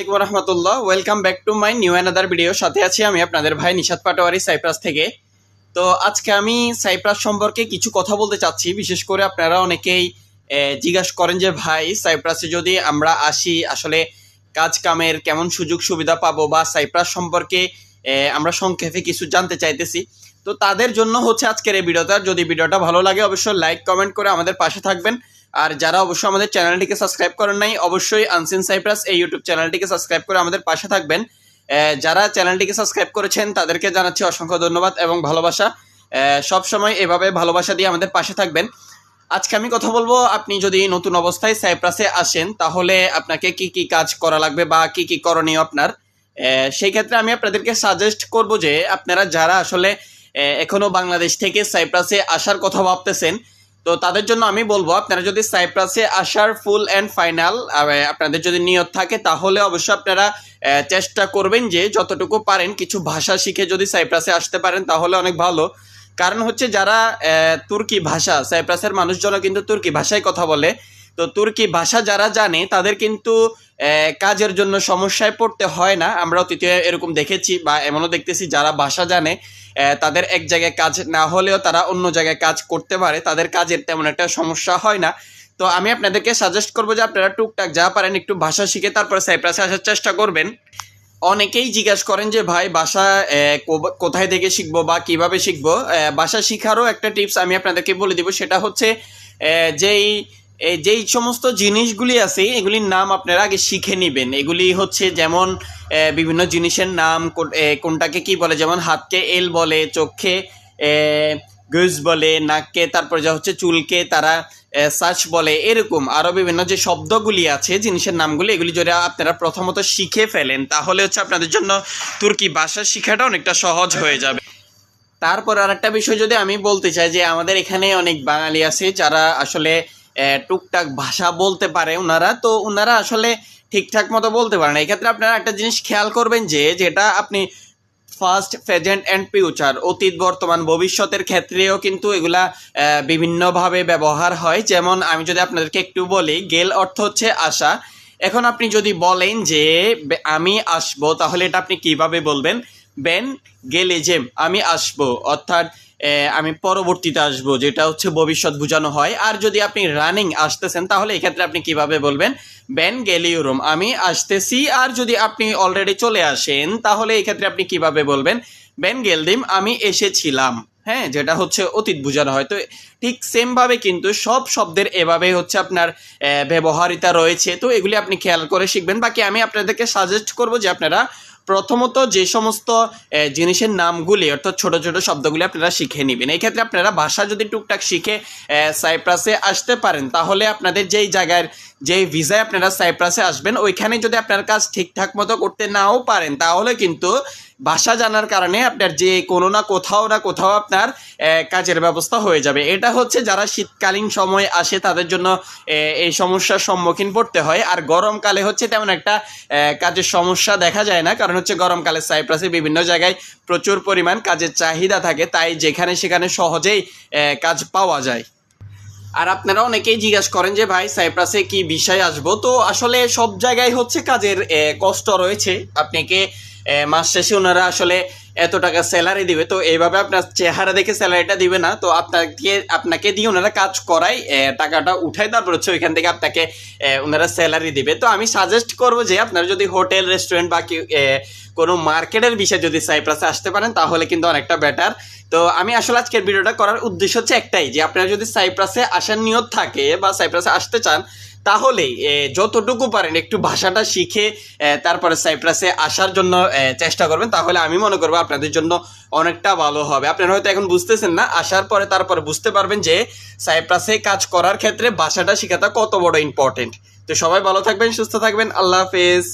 আলাইকুম রহমতুল্লাহ। Welcome back to my new another video সাথে আছি আমি আপনাদের ভাই নিশাদ পাটোয়ারি সাইপ্রাস থেকে। তো আজকে আমি সাইপ্রাস সম্পর্কে কিছু কথা বলতে চাচ্ছি। বিশেষ করে আপনারা অনেকেই জিজ্ঞাসা করেন যে, ভাই সাইপ্রাসে যদি আমরা আসি, আসলে কাজ কামের কেমন সুযোগ সুবিধা পাবো? বা সাইপ্রাস সম্পর্কে আমরা সংক্ষেপে কিছু জানতে চাইতেছি। তো তাদের জন্য হচ্ছে আজকের এই ভিডিওটা। যদি ভিডিওটা ভালো লাগে, অবশ্যই লাইক কমেন্ট করে আমাদের পাশে থাকবেন। আর যারা অবশ্যই আমাদের চ্যানেলটিকে সাবস্ক্রাইব করেন নাই অবশ্যই আনসিন সাইপ্রাস এই ইউটিউব চ্যানেলটিকে সাবস্ক্রাইব করে আমাদের পাশে থাকবেন। যারা চ্যানেলটিকে সাবস্ক্রাইব করেছেন তাদেরকে জানাচ্ছি অসংখ্য ধন্যবাদ এবং ভালোবাসা। সব সময় এভাবে ভালোবাসা দিয়ে আমাদের পাশে থাকবেন। আজকে আমি কথা বলব আপনি যদি নতুন অবস্থায় সাইপ্রাসে আসেন তাহলে আপনাকে কি কি কাজ করা লাগবে বা কি কি করণীয় আপনার? সেই ক্ষেত্রে আমি আপনাদেরকে সাজেস্ট করব যে আপনারা যারা আসলে আহ, এখনও বাংলাদেশ থেকে সাইপ্রাসে আসার কথা ভাবতেছেন তো তাদের জন্য আমি বলব, আপনারা যদি সাইপ্রাসে আসার ফুল অ্যান্ড ফাইনাল আপনাদের যদি নিয়ত থাকে, তাহলে অবশ্যই আপনারা চেষ্টা করবেন যে যতটুকু পারেন কিছু ভাষা শিখে যদি সাইপ্রাসে আসতে পারেন, তাহলে অনেক ভালো। কারণ হচ্ছে যারা তুর্কি ভাষা, সাইপ্রাসের মানুষজনও কিন্তু তুর্কি ভাষায় কথা বলে। তো তুর্কি ভাষা যারা জানে, তাদের কিন্তু কাজের জন্য সমস্যায় পড়তে হয় না। আমরা অতীতে এরকম দেখেছি বা এমনও দেখতেছি, যারা ভাষা জানে তাদের এক জায়গায় কাজ না হলেও তারা অন্য জায়গায় কাজ করতে পারে। তাদের কাজের তেমন একটা সমস্যা হয় না। তো আমি আপনাদেরকে সাজেস্ট করব যে আপনারা টুকটাক যা পারেন একটু ভাষা শিখে তারপরে সাইপ্রাসে আসার চেষ্টা করবেন। অনেকেই জিজ্ঞাসা করেন যে, ভাই কো- কোথায় থেকে শিখব বা কীভাবে শিখব? ভাষা শিখারও একটা টিপস আমি আপনাদেরকে বলে দিব। সেটা হচ্ছে যেই এই যেই সমস্ত জিনিসগুলি আছে, এগুলির নাম আপনারা আগে শিখে নেবেন। এগুলি হচ্ছে যেমন বিভিন্ন জিনিসের নাম কোনটাকে কি বলে? যেমন হাতকে এল বলে চোখে গুজ বলে, নাককে, তারপর যা হচ্ছে চুলকে, তারা সাচ বলে, এরকম। আরও বিভিন্ন যে শব্দগুলি আছে, জিনিসের নামগুলি, এগুলি যদি আপনারা প্রথমত শিখে ফেলেন, তাহলে হচ্ছে আপনাদের জন্য তুর্কি ভাষা শেখাটা অনেকটা সহজ হয়ে যাবে। তারপর আর একটা বিষয় যদি আমি বলতে চাই যে, আমাদের এখানে অনেক বাঙালি আছে যারা আসলে টুকটাক ভাষা বলতে পারে ওনারা তো ওনারা আসলে ঠিকঠাক মতো বলতে পারে না। এক্ষেত্রে আপনারা একটা জিনিস খেয়াল করবেন যে, যেটা আপনি ফার্স্ট প্রেজেন্ট অ্যান্ড ফিউচার অতীত, বর্তমান, ভবিষ্যতের ক্ষেত্রেও কিন্তু এগুলা বিভিন্নভাবে ব্যবহার হয়। যেমন আমি যদি আপনাদেরকে একটু বলি, গেল অর্থ হচ্ছে আশা। এখন আপনি যদি বলেন যে আমি আসব, তাহলে এটা আপনি কীভাবে বলবেন? বেন, গেলে জেম আমি আসব। অর্থাৎ আমি পরবর্তীতে আসব, যেটা হচ্ছে ভবিষ্যৎ বোঝানো হয়। আর যদি আপনি রানিং আসতেছেন, তাহলে এক্ষেত্রে আপনি কীভাবে বলবেন? বেন গেলিউরুম আমি আসতেছি, আর যদি আপনি অলরেডি চলে আসেন, তাহলে এক্ষেত্রে আপনি কীভাবে বলবেন? ব্যান গেলদিম আমি এসেছিলাম। হ্যাঁ যেটা হচ্ছে অতীত বোঝানো হয়। তো ঠিক সেমভাবে কিন্তু সব শব্দের এভাবে হচ্ছে আপনার ব্যবহারিতা রয়েছে। তো এগুলি আপনি খেয়াল করে শিখবেন। বাকি আমি আপনাদেরকে সাজেস্ট করব যে আপনারা প্রথমত যে সমস্ত জিনিসের নামগুলি, অর্থাৎ ছোট ছোট শব্দগুলি আপনারা শিখে নেবেন। এই ক্ষেত্রে আপনারা ভাষা যদি টুকটাক শিখে সাইপ্রাসে আসতে পারেন, তাহলে আপনাদের যেই জায়গার যেই ভিসায় আপনারা সাইপ্রাসে আসবেন, ওইখানে যদি আপনার কাজ ঠিকঠাক মতো করতে নাও পারেন, তাহলে কিন্তু ভাষা জানার কারণে আপনার যে কোনো না কোথাও না কোথাও আপনার কাজের ব্যবস্থা হয়ে যাবে। এটা হচ্ছে যারা শীতকালীন সময় আসে, তাদের জন্য এই সমস্যার সম্মুখীন পড়তে হয়। আর গরমকালে হচ্ছে তেমন একটা কাজের সমস্যা দেখা যায় না, কারণ হচ্ছে গরমকালে সাইপ্রাসে বিভিন্ন জায়গায় প্রচুর পরিমাণ কাজের চাহিদা থাকে, তাই যেখানে সেখানে সহজেই কাজ পাওয়া যায়। আর আপনারা অনেকেই জিজ্ঞাসা করেন যে, ভাই সাইপ্রাসে কি বিষয় আসব? তো আসলে সব জায়গায় হচ্ছে কাজের কষ্ট রয়েছে। আপনাকে মাস শেষে ওনারা আসলে এত টাকা স্যালারি দিবে। তো এইভাবে আপনার চেহারা দেখে স্যালারিটা দিবে না। তো আপনাকে আপনাকে দিয়ে ওনারা কাজ করাই টাকাটা উঠাই তারপর হচ্ছে ওইখান থেকে আপনাকে ওনারা স্যালারি দিবে। তো আমি সাজেস্ট করব যে, আপনারা যদি হোটেল রেস্টুরেন্ট বা কোনো মার্কেটের বিষয়ে যদি সাইপ্রাসে আসতে পারেন, তাহলে কিন্তু অনেকটা বেটার তো আমি আসলে আজকের ভিডিওটা করার উদ্দেশ্য হচ্ছে একটাই, যে আপনারা যদি সাইপ্রাসে আসার নিয়ত থাকে বা সাইপ্রাসে আসতে চান তাহলে যতটুকু পারেন একটু ভাষাটা শিখে তারপরে সাইপ্রাসে আসার জন্য চেষ্টা করবেন, তাহলে আমি মনে করব আপনাদের জন্য অনেকটা ভালো হবে। আপনারা হয়তো এখন বুঝতেছেন না, আসার পরে তারপরে বুঝতে পারবেন যে সাইপ্রাসে কাজ করার ক্ষেত্রে ভাষাটা শেখাটা কত বড় ইম্পর্টেন্ট তো সবাই ভালো থাকবেন, সুস্থ থাকবেন, আল্লাহ হাফেজ।